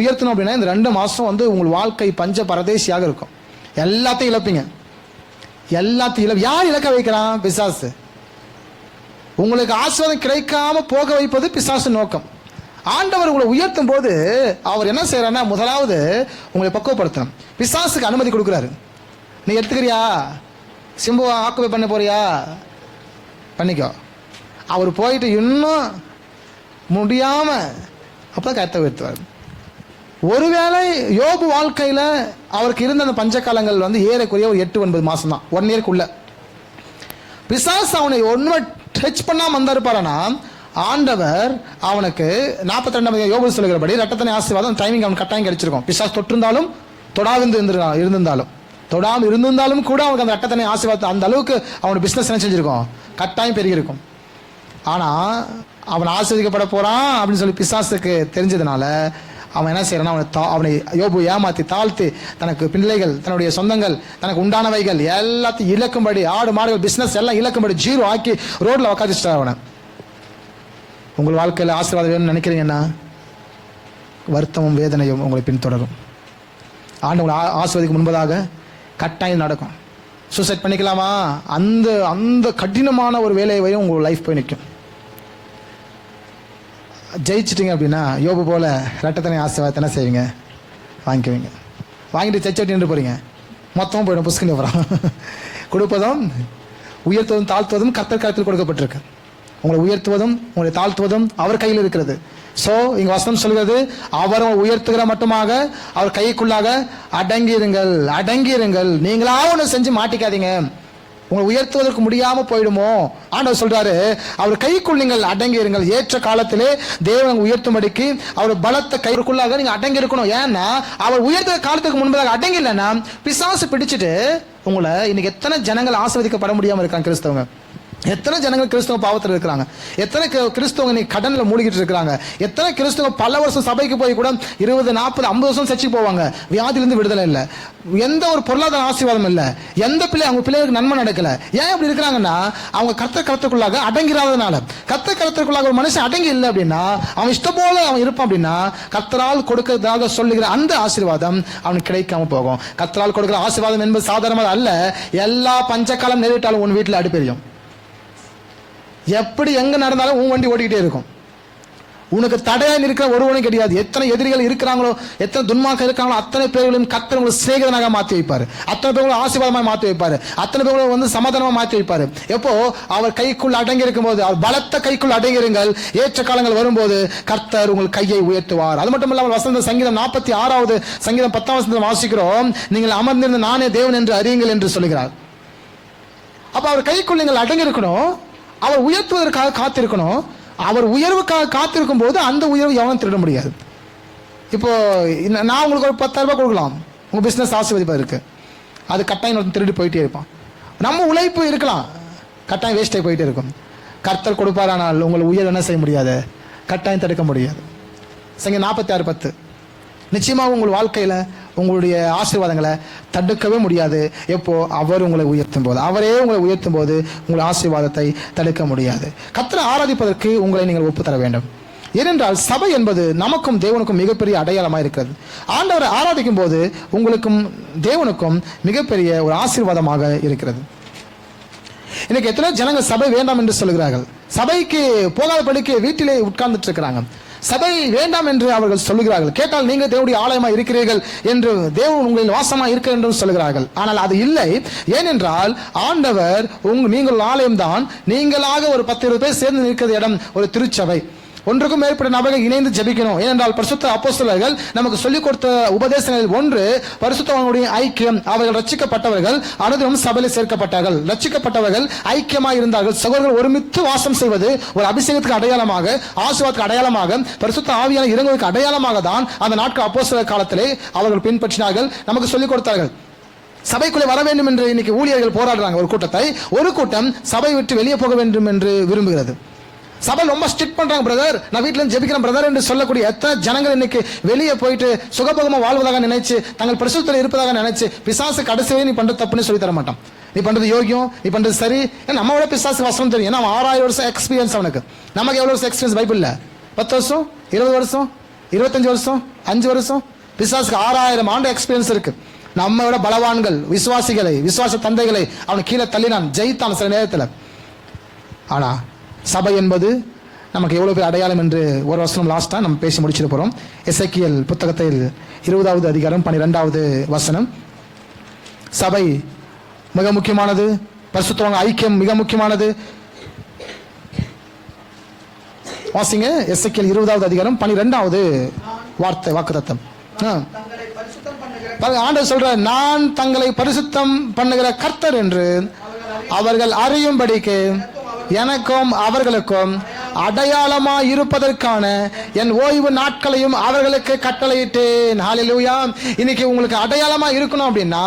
உயர்த்தணும் அப்படின்னா இந்த ரெண்டு மாதம் வந்து உங்கள் வாழ்க்கை பஞ்ச பரதேசியாக இருக்கும். எல்லாத்தையும் இழப்பீங்க. எல்லாத்தையும் இழப்பு யார் இழக்க வைக்கிறான்? பிசாசு. உங்களுக்கு ஆசீர்வாதம் கிடைக்காம போக வைப்பது பிசாசு நோக்கம். ஆண்டவர் உங்களை உயர்த்தும் போது அவர் என்ன செய்யறாருன்னா முதலாவது உங்களை பக்குவப்படுத்தணும். பிசாசுக்கு அனுமதி கொடுக்குறாரு. நீ எடுத்துக்கிறியா? சிம்புவை ஆக்குபை பண்ண போறியா? பண்ணிக்கோ. அவர் போயிட்டு இன்னும் முடியாம அப்பதான் கருத்தை உயர்த்துவார். ஒருவேளை யோபு வாழ்க்கையில அவருக்கு இருந்த அந்த பஞ்சகாலங்கள் வந்து ஏறக்குறைய ஒரு எட்டு ஒன்பது மாதம் தான் ஒன் இயர்க்குள்ள பிசாஸ் அவனை ஒன்றுமே டச் பண்ணாமல் வந்திருப்பாரனா? ஆண்டவர் அவனுக்கு நாற்பத்தி ரெண்டாம் யோபு சொல்கிறபடி ரட்டத்தனை ஆசீர்வாதம் டைமிங் அவன் கட்டாயம் கிடைச்சிருக்கும். பிசாஸ் தொட்டிருந்தாலும் தொடாவிந்து இருந்திருந்தாலும். தொடாமல் இருந்திருந்தாலும் கூட அவனுக்கு அந்த ரட்டத்தனை ஆசீர்வாதம் அந்த அளவுக்கு அவனோட பிஸ்னஸ் என்ன செஞ்சிருக்கும்? கட்டாயம் பெருகியிருக்கும். ஆனால் ஆனா அவன் ஆஸ்வதிக்கப்பட போறான் அப்படின்னு சொல்லி பிசாஸுக்கு தெரிஞ்சதுனால அவன் என்ன செய்யறான் அவனை தா- அவனை யோபு ஏமாத்தி தாழ்த்து தனக்கு பிள்ளைகள் தன்னுடைய சொந்தங்கள் தனக்கு உண்டானவைகள் எல்லாத்தையும் இழக்கும்படி ஆடு மாடுகள் பிசினஸ் எல்லாம் இழக்கும்படி ஜீரோ ஆக்கி ரோட்ல உக்காந்துச்சிட்டார் அவனை. உங்கள் வாழ்க்கையில் ஆசீர்வாதம் வேணும்னு நினைக்கிறீங்கன்னா வருத்தமும் வேதனையும் உங்களை பின்தொடரும். ஆண்டு உங்களை ஆ- ஆசீர்வதிக்கு முன்பதாக கட்டாயம் நடக்கும். சூசைட் பண்ணிக்கலாமா? அந்த அந்த கடினமான ஒரு வேலையை வரையும் உங்கள் லைஃப் போய் நிற்கும் ஜெயிச்சிட்டிங்க அப்படின்னா யோபு போல ரெட்டத்தனை ஆசை என்ன செய்வீங்க. வாங்கிக்குவீங்க. வாங்கிட்டு சச்சட்டி நின்று போறீங்க. மொத்தமும் போயிடும் புஸ்கின் அப்புறம் கொடுப்பதும் உயர்த்துவதும் தாழ்த்துவதும் கர்த்தர் கருத்தில் கொடுக்கப்பட்டிருக்கு. உங்களை உயர்த்துவதும் உங்களை தாழ்த்துவதும் அவர் கையில் இருக்கிறது. ஸோ இங்கே வசனம் சொல்கிறது அவர் உயர்த்துகிற மட்டுமாக அவர் கைக்குள்ளாக அடங்கியிருங்கள் அடங்கியிருங்கள். நீங்களா ஒன்று செஞ்சு மாட்டிக்காதீங்க. உங்களை உயர்த்துவதற்கு முடியாமல் போயிடுமோ? ஆண்டவர் சொல்றாரு அவர் கைக்குள் நீங்கள் அடங்கி இருங்கள் ஏற்ற காலத்திலே தேவன் உயர்த்தும்படிக்கு அவர் பலத்த கைக்குள்ளாக நீங்கள் அடங்கி இருக்கணும் ஏன்னா அவர் உயர்த்த காலத்துக்கு முன்பதாக அடங்கி இல்லைன்னா பிசாசு பிடிச்சிட்டு உங்களை இன்னைக்கு எத்தனை ஜனங்கள் ஆஸ்வதிக்கப்பட முடியாமல் இருக்காங்க கிறிஸ்தவங்க. எத்தனை ஜனங்கள் கிறிஸ்தவ பாவத்தில் இருக்கிறாங்க? எத்தனை கிறிஸ்தவங்க நீ கடனில் மூழ்கிட்டு இருக்கிறாங்க? எத்தனை கிறிஸ்தவங்க பல வருஷம் சபைக்கு போய் கூட இருபது நாற்பது ஐம்பது வருஷம் சர்ச்சைக்கு போவாங்க? வியாதியிலிருந்து விடுதலை இல்லை. எந்த ஒரு பொருளாதார ஆசீர்வாதம் இல்லை. எந்த பிள்ளை அவங்க பிள்ளைகளுக்கு நன்மை நடக்கல. ஏன் அப்படி இருக்கிறாங்கன்னா அவங்க கத்த கருத்துக்குள்ளாக அடங்கிறாதனால. கத்த கருத்துக்குள்ளாக ஒரு மனுஷன் அடங்கி இல்லை அப்படின்னா அவன் இஷ்டம் போல அவன் இருப்பான் அப்படின்னா கத்தரால் கொடுக்கிறதாக சொல்லுகிற அந்த ஆசீர்வாதம் அவனுக்கு கிடைக்காம போகும். கத்தரால் கொடுக்கிற ஆசீர்வாதம் என்பது சாதாரணமாக அல்ல. எல்லா பஞ்சகாலம் நேரிட்டாலும் உன் வீட்டில் அடிப்பெரியும் எப்படி எங்க நடந்தாலும் உன் வண்டி ஓடிக்கிட்டே இருக்கும். உனக்கு தடையாக இருக்கிற ஒருவனும் கிடையாது. எத்தனை எதிரிகள் இருக்கிறாங்களோ எத்தனை துன்மாக்கம் இருக்காங்களோ அத்தனை பேர்களையும் கத்தர் உங்களை சிநேகிதனாக மாற்றி வைப்பார். அத்தனை பேர்களை ஆசீர்வாதமாக மாற்றி வைப்பார். அத்தனை பேர்களை வந்து சமாதானமாக மாற்றி வைப்பார். எப்போ? அவர் கைக்குள் அடங்கி இருக்கும்போது அவர் பலத்த கைக்குள் அடங்கிருங்கள் ஏற்ற காலங்கள் வரும்போது கர்த்தர் உங்கள் கையை உயர்த்துவார். அது மட்டும் இல்லாமல் வசந்த சங்கீதம் நாற்பத்தி ஆறாவது சங்கீதம் பத்தாம் வசந்தம் வாசிக்கிறோம். நீங்கள் அமர்ந்திருந்த நானே தேவன் என்று அறியுங்கள் என்று சொல்கிறார். அப்போ அவர் கைக்குள் நீங்கள் அடங்கி இருக்கணும் அவர் உயர்த்துவதற்காக காத்திருக்கணும். அவர் உயர்வுக்காக காத்திருக்கும் போது அந்த உயர்வு எவனும் திருட முடியாது. இப்போ நான் உங்களுக்கு ஒரு பத்தாயிரரூபா கொடுக்கலாம். உங்கள் பிஸ்னஸ் ஆசிர்வதிப்பாக இருக்கு. அது கட்டாயம் ஒருத்தன் திருடி போயிட்டே இருப்பான். நம்ம உழைப்பு இருக்கலாம். கட்டாயம் வேஸ்டே போயிட்டே இருக்கும். கர்த்தர் கொடுப்பாரானால் உங்களை உயர் என்ன செய்ய முடியாது? கட்டாயம் தடுக்க முடியாது. சங்க நாற்பத்தி ஆறு பத்து. நிச்சயமாக உங்கள் வாழ்க்கையில் உங்களுடைய ஆசீர்வாதங்களை தடுக்கவே முடியாது. எப்போ? அவர் உங்களை உயர்த்தும் போது அவரே உங்களை உயர்த்தும் போது உங்கள் ஆசீர்வாதத்தை தடுக்க முடியாது. கத்தரை ஆராதிப்பதற்கு உங்களை நீங்கள் ஒப்பு தர வேண்டும். ஏனென்றால் சபை என்பது நமக்கும் தேவனுக்கும் மிகப்பெரிய அடையாளமாக இருக்கிறது. ஆண்டவரை ஆராதிக்கும் போது உங்களுக்கும் தேவனுக்கும் மிகப்பெரிய ஒரு ஆசீர்வாதமாக இருக்கிறது. இன்னைக்கு எத்தனை ஜனங்கள் சபை வேண்டாம் என்று சொல்கிறார்கள். சபைக்கு போகாதபடிக்கு வீட்டிலே உட்கார்ந்துட்டு இருக்கிறாங்க. சபை வேண்டாம் என்று அவர்கள் சொல்லுகிறார்கள். கேட்டால் நீங்க தேவனுடைய ஆலயமா இருக்கிறீர்கள் என்று தேவன் உங்களில் வாசமா இருக்க என்று சொல்கிறார்கள் ஆனால் அது இல்லை. ஏனென்றால் ஆண்டவர் உங்க நீங்கள் ஆலயம்தான். நீங்களாக ஒரு பத்து இருபது பேர் சேர்ந்து நிற்கிற இடம் ஒரு திருச்சபை. ஒன்றுக்கும் மேற்பட்ட நபர்கள் இணைந்து ஜெபிக்கணும் ஏனென்றால் பரிசுத்த அப்போஸ்தலர்கள் நமக்கு சொல்லிக் கொடுத்த உபதேசங்களில் ஒன்று பரிசுத்தவனுடைய ஐக்கியம் அவர்கள் ரச்சிக்கப்பட்டவர்கள் அனுதினம் சபையில் சேர்க்கப்பட்டார்கள். ரச்சிக்கப்பட்டவர்கள் ஐக்கியமாக இருந்தார்கள். சகோதரர்கள் ஒருமித்து வாசம் செய்வது ஒரு அபிஷேகத்துக்கு அடையாளமாக ஆசிர்வாதத்துக்கு அடையாளமாக பரிசுத்த ஆவியான இறங்குவதற்கு அடையாளமாக தான் அந்த நாட்கள் அப்போஸ்தலர் காலத்திலே அவர்கள் பின்பற்றினார்கள். நமக்கு சொல்லிக் கொடுத்தார்கள். சபைக்குள்ளே வர வேண்டும் என்று இன்னைக்கு ஊழியர்கள் போராடுறாங்க ஒரு கூட்டத்தை. ஒரு கூட்டம் சபை விட்டு வெளியே போக வேண்டும் என்று விரும்புகிறது. சபை ரொம்ப ஸ்ட்ரிக்ட் பண்றாங்க பிரதர் நான் வீட்டுல இருந்து ஜெபிக்கிறேன் பிரதர் என்று சொல்லக்கூடிய எத்தனை ஜனங்கள் இன்னைக்கு வெளியே போயிட்டு சுகபோகமா வாழ்வதாக நினைச்சு தங்கள் பரிசுத்தத்தில் இருப்பதாக நினைச்சு பிசாசு கடைசி வரை நீ பண்றது தப்புன்னு சொல்லி தர மாட்டான். நீ பண்றது யோகியம் நீ பண்றது சரி. நம்ம விட பிசாசு வசனம் தெரியும். ஏன்னா ஆறாயிரம் வருஷம் எக்ஸ்பீரியன்ஸ் அவனுக்கு. நமக்கு எவ்வளவு வருஷம் எக்ஸ்பீரியன்ஸ் பைபிள் பத்து வருஷம்? இருபது வருஷம்? இருபத்தஞ்சு வருஷம்? அஞ்சு வருஷம்? பிசாசுக்கு ஆறாயிரம் ஆண்டு எக்ஸ்பீரியன்ஸ் இருக்கு. நம்ம விட பலவான்கள் விசுவாசிகளை விசுவாச தந்தைகளை அவன் கீழே தள்ளினான் ஜெயித்தான் சில நேரத்தில். ஆனா சபை என்பது நமக்கு எவ்வளவு பேர் அடையாளம் என்று ஒரு வசனம் லாஸ்ட்டாக நம்ம பேசி முடிச்சிட்டு போறோம். எஸ்ஐக்கியல் புத்தகத்தில் இருபதாவது அதிகாரம் பன்னிரெண்டாவது வசனம். சபை மிக முக்கியமானது. பரிசுத்தவங்க ஐக்கியம் மிக முக்கியமானது. வாசிங்க. எஸ்ஐக்கியல் இருபதாவது அதிகாரம் பன்னிரெண்டாவது வார்த்தை வாக்குத்தத்தம். ஆ. ஆண்டவர் சொல்ற நான் தங்களை பரிசுத்தம் பண்ணுகிற கர்த்தர் என்று அவர்கள் அறியும்படிக்கு எனக்கும் அவர்களுக்கும் அடையாளமா இருப்பதற்கான என் ஓய்வு நாட்களையும் அவர்களுக்கு கட்டளையிட்டேன். ஹாலிலூயா இன்னைக்கு உங்களுக்கு அடையாளமா இருக்கணும் அப்படின்னா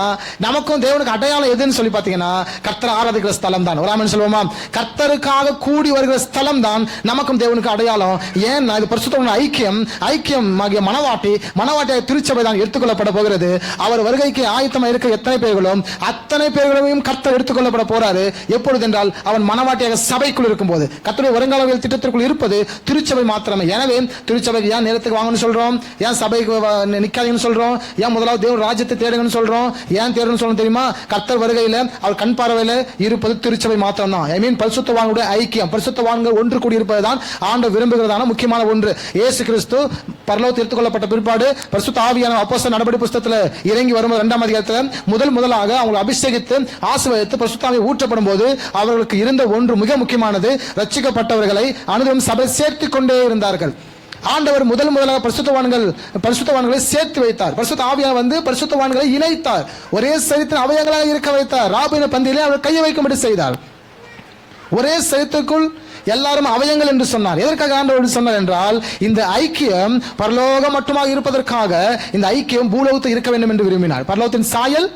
நமக்கும் தேவனுக்கு அடையாளம் எதுன்னு சொல்லி பார்த்தீங்கன்னா கர்த்தர் ஆராதிக்கிற ஸ்தலம் தான் ராமன் சொல்லுவோமா? கர்த்தருக்காக கூடி வருகிற ஸ்தலம் தான் நமக்கும் தேவனுக்கு அடையாளம். ஏன்னா இது பரிசுத்தமான ஐக்கியம். ஐக்கியம் ஆகிய மனவாட்டி மனவாட்டிய திருச்சபை தான் எடுத்துக்கொள்ளப்பட போகிறது. அவர் வருகைக்கு ஆயத்தமா இருக்க எத்தனை பேர்களும் அத்தனை பேர்களையும் கர்த்தர் எடுத்துக்கொள்ளப்பட போறாரு. எப்பொழுது என்றால் அவன் மனவாட்டியாக சபைக்குள் இருக்கும்போது. கர்த்தருடைய வருங்காலவியல் திட்டத்திற்குள் இருப்பது திருச்சபை மாத்திரமே. எனவே திருச்சபைக்கு ஏன் நேரத்துக்கு வாங்கன்னு சொல்றோம்? ஏன் சபைக்கு நிற்காதீங்கன்னு சொல்கிறோம் சொல்றோம்? ஏன் முதலாவது தேவன் ராஜ்யத்தை தேடுங்கன்னு சொல்றோம்? ஏன் தேடுன்னு சொல்லணும் தெரியுமா? கர்த்தர் வருகையில் அவர் கண் பார்வையில் இருப்பது திருச்சபை மாத்திரம் தான் ஐ மீன் பரிசுத்தவான்களுடைய ஐக்கியம். பரிசுத்தவான்கள் ஒன்று கூடியிருப்பது தான் ஆண்டு விரும்புகிறதான முக்கியமான ஒன்று. ஏசு கிறிஸ்து பரலோகத்தில் எடுத்துக்கொள்ளப்பட்ட பிற்பாடு பரிசுத்த ஆவியான அப்போச நடபடி புஸ்தகத்துல இறங்கி வரும்போது இரண்டாம் அதிகாரத்தில் முதல் முதலாக அவங்களை அபிஷேகித்து ஆசீர்வதித்து பரிசுத்தாவை ஊற்றப்படும் போது அவர்களுக்கு இருந்த ஒன்று மிக முக்கியமானது. ரச்சிக்கப்பட்டவர்களை அனுதினம் சபை சேர்த்து கொண்டே இருந்தார்கள். ஆண்டவர் முதல் முதலாக பரிசுத்தவான்கள் பரிசுத்தவான்களை சேர்த்து வைத்தார். பரிசுத்த ஆவியார் வந்து பரிசுத்தவான்களை இணைத்தார். ஒரே சரித்திர அவயங்களாக இருக்க வைத்தார். ராபின பந்தியிலே அவர் கையை வைக்கும்படி செய்தார். ஒரே சரித்திற்குள் எல்லாரும் அவயங்கள் என்று சொன்னார். எதற்காக ஆண்டவர் சொன்னார் என்றால் இந்த ஐக்கியம் பரலோகம் மட்டுமாக இருப்பதற்காக இந்த ஐக்கியம் பூலோகத்தில் இருக்க வேண்டும் என்று விரும்பினார். பரலோகத்தின் சாயல்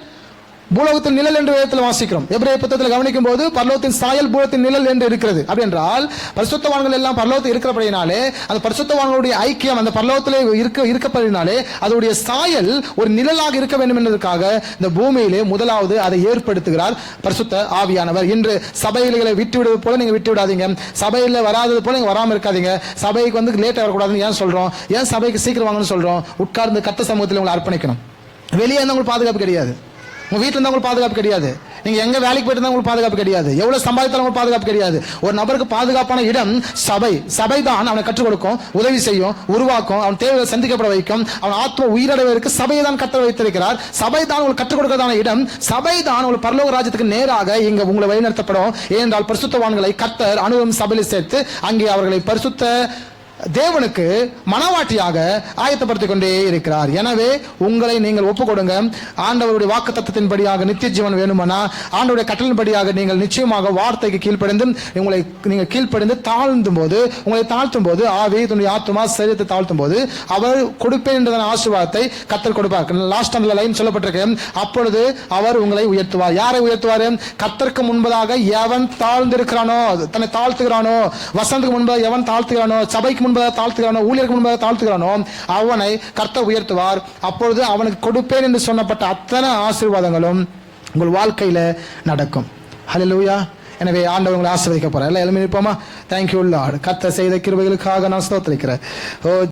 பூலோகத்தின் நிழல் என்று வேதத்தில் வாசிக்கிறோம். எபிரேய புத்தகத்தில் கவனிக்கும் போது பர்லோகத்தின் சாயல் பூலத்தின் நிழல் என்று இருக்கிறது. அப்படி என்றால் பரிசுத்தவான்கள் எல்லாம் பர்லோகத்தில் இருக்கிறபடினாலே அந்த பரிசுத்தவான்களுடைய ஐக்கியம் அந்த பரலோகத்திலே இருக்க இருக்கப்படினாலே அதனுடைய சாயல் ஒரு நிழலாக இருக்க வேண்டும் என்பதற்காக இந்த பூமியிலே முதலாவது அதை ஏற்படுத்துகிறார் பரிசுத்த ஆவியானவர். இன்று சபைகளை விட்டு விடுவது போல நீங்க விட்டு விடாதீங்க சபையில் வராதது போல நீங்க வராமல் இருக்காதீங்க. சபைக்கு வந்து லேட் வரக்கூடாதுன்னு ஏன் சொல்றோம்? ஏன் சபைக்கு சீக்கிரம் வாங்கன்னு சொல்றோம்? உட்கார்ந்து கத்த சமூகத்தில் உங்களை அர்ப்பணிக்கணும். வெளியே வந்து உங்களுக்கு பாதுகாப்பு கிடையாது. உங்கள் வீட்டில் இருந்தால் உங்களுக்கு பாதுகாப்பு கிடையாது. நீங்கள் எங்கே வேலைக்கு போயிட்டு இருந்தால் உங்களுக்கு பாதுகாப்பு கிடையாது. எவ்வளோ சம்பாதித்தாலும் உங்களுக்கு பாதுகாப்பு கிடையாது. ஒரு நபருக்கு பாதுகாப்பான இடம் சபை. சபை தான் அவனை கற்றுக் கொடுக்கும் உதவி செய்யும் உருவாக்கும் அவன் தேவையை சந்திக்கப்பட வைக்கும் அவன் ஆத்ம உயிரடைவதற்கு சபையை தான் கற்று வைத்திருக்கிறார். சபை தான் உங்களுக்கு கற்றுக் கொடுக்கிறதான இடம். சபை தான் உங்களுக்கு பரலோக ராஜ்யத்துக்கு நேராக இங்கே உங்களை வழிநடத்தப்படும். ஏனென்றால் பரிசுத்தவான்களை கத்தர் அனுபவம் சபையில் சேர்த்து அங்கே அவர்களை பரிசுத்த தேவனுக்கு மனவாட்டியாக ஆயத்தப்படுத்திக் கொண்டே இருக்கிறார். எனவே உங்களை நீங்கள் ஒப்புக்கொடுங்க. ஆண்டவருடைய வாக்கு தத்துவத்தின்படியாக நித்திய ஜீவன் வேணுமானா ஆண்டவருடைய கட்டளின்படியாக நீங்கள் நிச்சயமாக வார்த்தைக்கு கீழ்ப்படைந்து உங்களை நீங்கள் கீழ்ப்படிந்து தாழ்ந்தும் போது உங்களை தாழ்த்தும் போது ஆவி துணி ஆத்துமா சரீரத்தை தாழ்த்தும் போது அவர் கொடுப்பேன் என்றதான ஆசீர்வாதத்தை கத்தர் கொடுப்பார். லாஸ்ட் அந்த லைன் சொல்லப்பட்டிருக்கு. அப்பொழுது அவர் உங்களை உயர்த்துவார். யாரை உயர்த்துவார்? கத்தருக்கு முன்பதாக எவன் தாழ்ந்திருக்கிறானோ தன்னை தாழ்த்துகிறானோ வசந்துக்கு முன்பதாக எவன் தாழ்த்துகிறானோ சபைக்கு முன்பதாக தாழ்த்துகிறானோ ஊழியருக்கு முன்பதாக தாழ்த்துகிறானோ அவனை கர்த்த உயர்த்துவார். அப்பொழுது அவனுக்கு கொடுப்பேன் என்று சொன்னப்பட்ட அத்தனை ஆசீர்வாதங்களும் உங்கள் வாழ்க்கையில நடக்கும். ஹலோ லூயா எனவே ஆண்டவர் உங்களை ஆசீர்வதிக்க போறார். எல்லாம் எழுப்பி நிற்போமா? தேங்க்யூ லார்டு கத்த செய்த கிருபைகளுக்காக நான் ஸ்தோத்திரிக்கிறேன். ஓ